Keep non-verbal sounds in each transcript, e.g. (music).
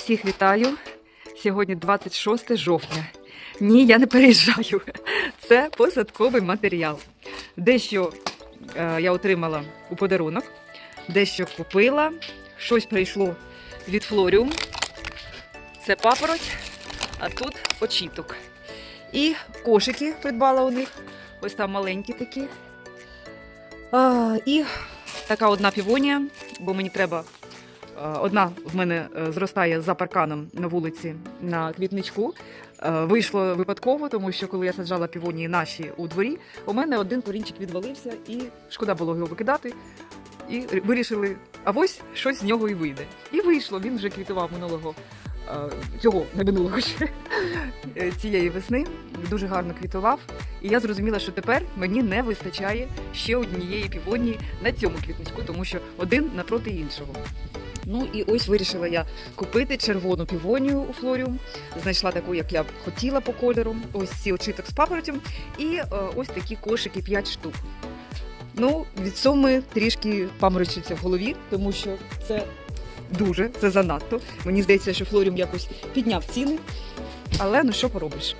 Всіх вітаю. Сьогодні 26 жовтня. Ні, я не переїжджаю. Це посадковий матеріал. Дещо е, я отримала у подарунок, дещо купила, щось прийшло від Флоріум. Це папороть, а тут очіток. І кошики придбала у них. Ось там маленькі такі. А, і така одна півонія, бо мені треба Одна в мене е, зростає за парканом на вулиці на квітничку. Е, Вийшло випадково, тому що коли я саджала півонії наші у дворі, у мене один корінчик відвалився, і шкода було його викидати. І вирішили, а ось щось з нього і вийде. І вийшло. Він вже квітував минулого е, цього, не минулого ще е, цієї весни. Дуже гарно квітував. І я зрозуміла, що тепер мені не вистачає ще однієї півонії на цьому квітничку, тому що один напроти іншого. Ну і ось вирішила я купити червону півонію у флоріум. Знайшла таку, як я б хотіла по кольору. Ось ці очиток з папоротем. І е, ось такі кошики 5 штук. Ну, від суми трішки паморочиться в голові, тому що це дуже, це занадто. Мені здається, що флоріум якось підняв ціни. Але ну що поробиш?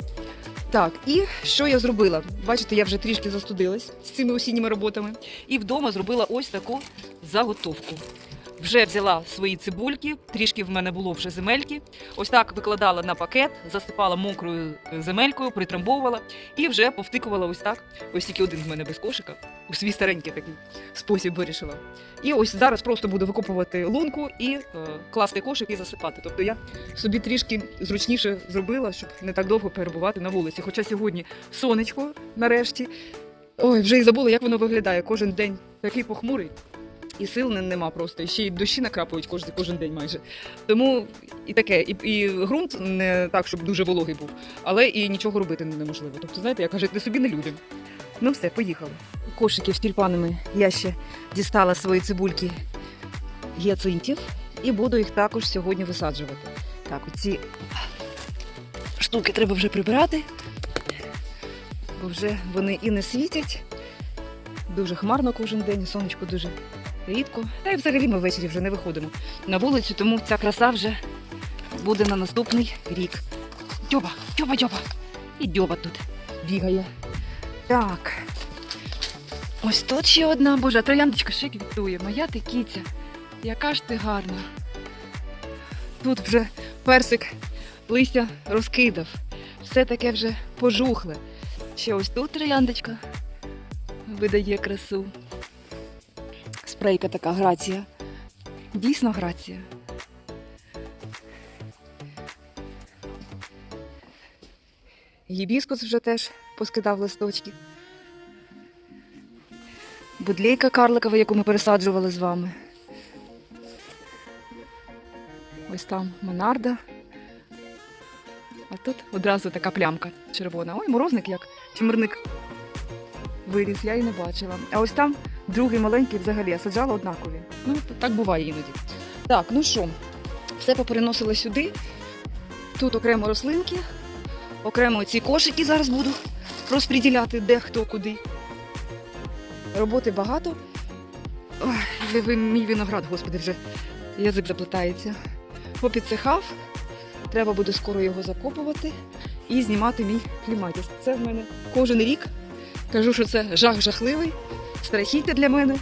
Так, і що я зробила? Бачите, я вже трішки застудилась з цими осінніми роботами. І вдома зробила ось таку заготовку. Вже взяла свої цибульки, трішки в мене було вже земельки. Ось так викладала на пакет, засипала мокрою е, земелькою, притрамбовувала і вже повтикувала ось так. Ось тільки один в мене без кошика. У свій старенький такий спосіб вирішила. І ось зараз просто буду викопувати лунку і е, класти кошик і засипати. Тобто я собі трішки зручніше зробила, щоб не так довго перебувати на вулиці. Хоча сьогодні сонечко нарешті. Ой, вже і забула, як воно виглядає. Кожен день такий похмурий. І сил не- нема просто. І ще й дощі накрапують кожен, кожен день майже. Тому і таке, і, і ґрунт не так, щоб дуже вологий був, але і нічого робити неможливо. Тобто, знаєте, як кажуть, не собі, не людям. Ну все, поїхали. Кошиків з тюльпанами я ще дістала свої цибульки гіацинтів і буду їх також сьогодні висаджувати. Так, оці штуки треба вже прибирати, бо вже вони і не світять. Дуже хмарно кожен день, сонечко дуже рідко. Та й взагалі ми ввечері вже не виходимо на вулицю, тому ця краса вже буде на наступний рік. Дьоба, дьоба, дьоба. І дьоба тут бігає. Так. Ось тут ще одна, боже, а трояндочка ще квітує. Моя ти кіця. Яка ж ти гарна. Тут вже персик листя розкидав. Все таке вже пожухле. Ще ось тут трояндочка видає красу. Спрейка така грація. Дійсно грація. Гібіскус вже теж поскидав листочки. Будлейка карликова, яку ми пересаджували з вами. Ось там монарда. А тут одразу така плямка червона. Ой, морозник як чимирник виріс, я і не бачила. А ось там другий маленький взагалі, я саджала однакові. Ну, так буває іноді. Так, ну що, все попереносила сюди. Тут окремо рослинки, окремо ці кошики зараз буду розподіляти де хто куди. Роботи багато. Ой, ви, мій виноград, господи, вже язик заплетається. Попідсихав. Треба буде скоро його закопувати і знімати мій кліматіс. Це в мене кожен рік Кажу, що це жах жахливий, страхіття для мене.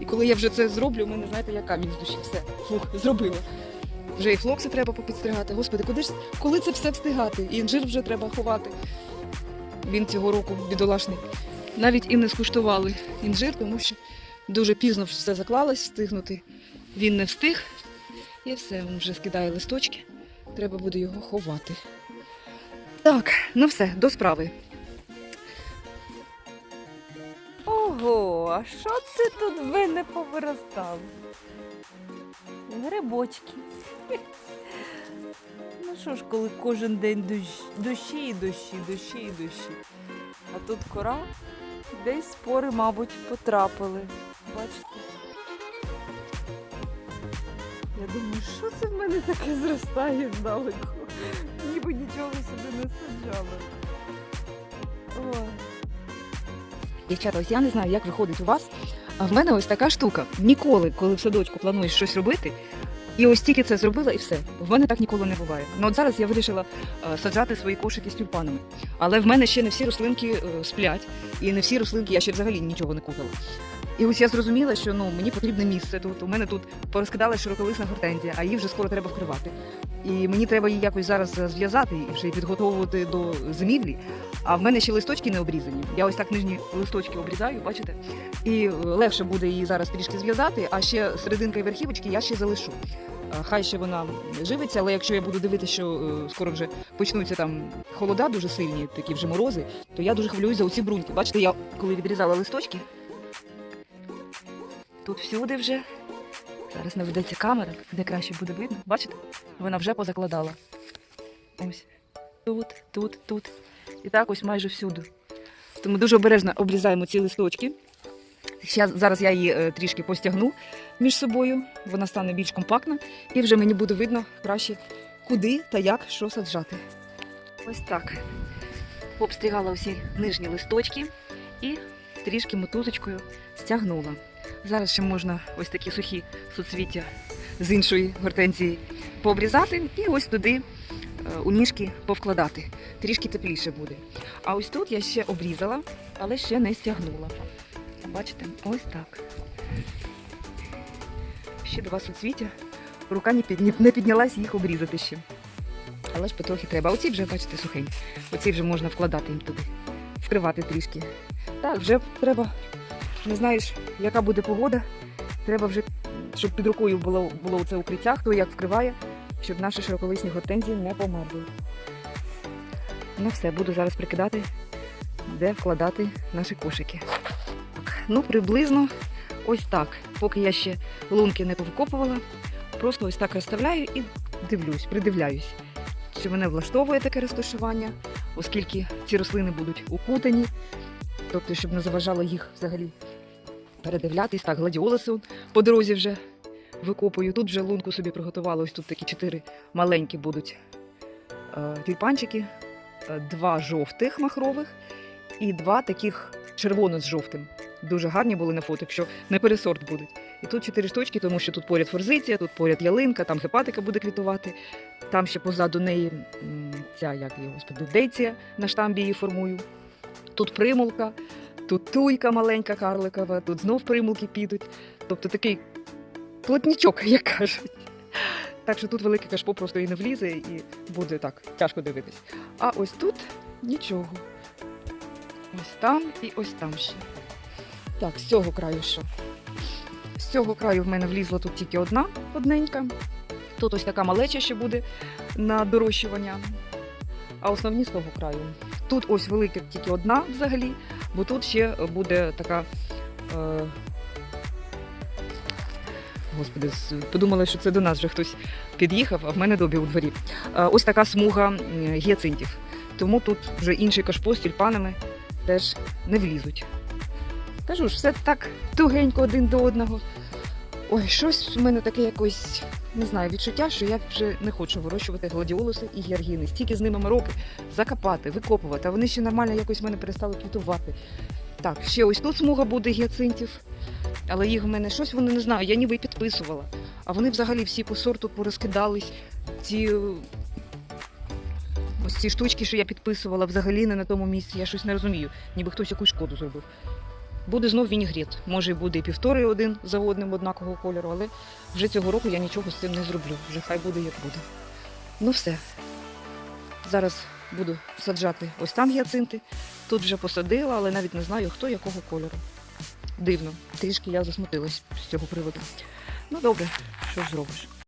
І коли я вже це зроблю, у мене, знаєте, я камінь з душі. Все, фух, зробила. Вже і флокси треба попідстригати. Господи, куди ж коли це все встигати? І інжир вже треба ховати. Він цього року бідолашний. Навіть і не скуштували інжир, тому що дуже пізно все заклалось встигнути. Він не встиг. І все, він вже скидає листочки. Треба буде його ховати. Так, ну все, до справи. А що це тут ви не повиростали? Грибочки. (laughs) Ну що ж, коли кожен день дощ, дощі і дощі, дощі і дощі. А тут кора, десь спори, мабуть, потрапили. Бачите? Я думаю, що це в мене таке зростає здалеку? Ніби нічого сюди не саджала. Ой. Дівчата, ось я не знаю, як виходить у вас. А в мене ось така штука. Ніколи, коли в садочку плануєш щось робити, І ось тільки це зробила, і все. В мене так ніколи не буває. Ну от зараз я вирішила е, саджати свої кошики з тюльпанами. Але в мене ще не всі рослинки е, сплять, і не всі рослинки я ще взагалі нічого не купила. І ось я зрозуміла, що ну мені потрібне місце тут. У мене тут порозкидала широколисна гортензія, а її вже скоро треба вкривати. І мені треба її якось зараз е, зв'язати і вже підготовувати до зимівлі. А в мене ще листочки не обрізані. Я ось так нижні листочки обрізаю, бачите? І е, легше буде її зараз трішки зв'язати, а ще серединка і верхівочки я ще залишу. Хай ще вона живиться, але якщо я буду дивитися, що е, скоро вже почнуться там холода дуже сильні, такі вже морози, то я дуже хвилююсь за оці бруньки. Бачите, я коли відрізала листочки, тут всюди вже. Зараз наведеться камера, де краще буде видно. Бачите? Вона вже позакладала. Ось. Тут, тут, тут. І так ось майже всюди. Тому дуже обережно обрізаємо ці листочки. Зараз я її е, трішки постягну між собою, вона стане більш компактна, і вже мені буде видно краще, куди та як що саджати. Ось так. Обстригала усі нижні листочки і трішки мотузочкою стягнула. Зараз ще можна ось такі сухі суцвіття з іншої гортензії пообрізати і ось туди е, у ніжки повкладати. Трішки тепліше буде. А ось тут я ще обрізала, але ще не стягнула. Бачите, ось так. Ще два суцвіття. Рука не, під, не піднялась їх обрізати ще. Але ж потрохи треба. Оці вже, бачите, сухенькі. Оці вже можна вкладати їм туди, вкривати трішки. Так, вже треба, не знаєш, яка буде погода. Треба вже, щоб під рукою було, було це укриття, хто як вкриває, щоб наші широколисні гортензії не померли. Ну все, буду зараз прикидати, де вкладати наші кошики. Ну приблизно ось так. Поки я ще лунки не повикопувала, просто ось так розставляю і дивлюсь, придивляюсь, чи мене влаштовує таке розташування, оскільки ці рослини будуть укутані, тобто, щоб не заважало їх взагалі передивлятись. Так, гладіолуси по дорозі вже викопую. Тут вже лунку собі приготувала. Ось тут такі чотири маленькі будуть е, тюльпанчики, е, два жовтих махрових і два таких червоно з жовтим. Дуже гарні були на фото, якщо не пересорт будуть. І тут чотири штучки, тому що тут поряд форзиція, тут поряд ялинка, там гепатика буде квітувати. Там ще позаду неї ця, як її, господи, дейція на штамбі її формую. Тут примулка, тут туйка маленька карликова, тут знов примулки підуть. Тобто такий плотнічок, (laughs) як кажуть. Так що тут велике кашпо просто і не влізе, і буде так тяжко дивитись. А ось тут нічого. Ось там і ось там ще. Так, з цього краю що? З цього краю в мене влізла тут тільки одна одненька. Тут ось така малеча ще буде на дорощування. А основні з того краю. Тут ось велика тільки одна взагалі, бо тут ще буде така. Е... Господи, подумала, що це до нас вже хтось під'їхав, а в мене добі у дворі. Е, ось така смуга гіацинтів. Тому тут вже інший кашпо з тюльпанами теж не влізуть. Кажу ж, все так тугенько один до одного. Ой, щось в мене таке якось, не знаю, відчуття, що я вже не хочу вирощувати гладіолуси і георгіни. Стільки з ними мороки закопати, викопувати, а вони ще нормально якось в мене перестали квітувати. Так, ще ось тут смуга буде гіацинтів, але їх в мене щось вони не знаю, я ніби підписувала. А вони взагалі всі по сорту порозкидались. Ці ось ці штучки, що я підписувала, взагалі не на тому місці. Я щось не розумію. Ніби хтось якусь шкоду зробив. Буде знов вінігрет. Може, буде і півтори один за одним однакового кольору, але вже цього року я нічого з цим не зроблю. Вже хай буде як буде. Ну все. Зараз буду саджати ось там гіацинти. Тут вже посадила, але навіть не знаю, хто якого кольору. Дивно, трішки я засмутилась з цього приводу. Ну добре, що зробиш.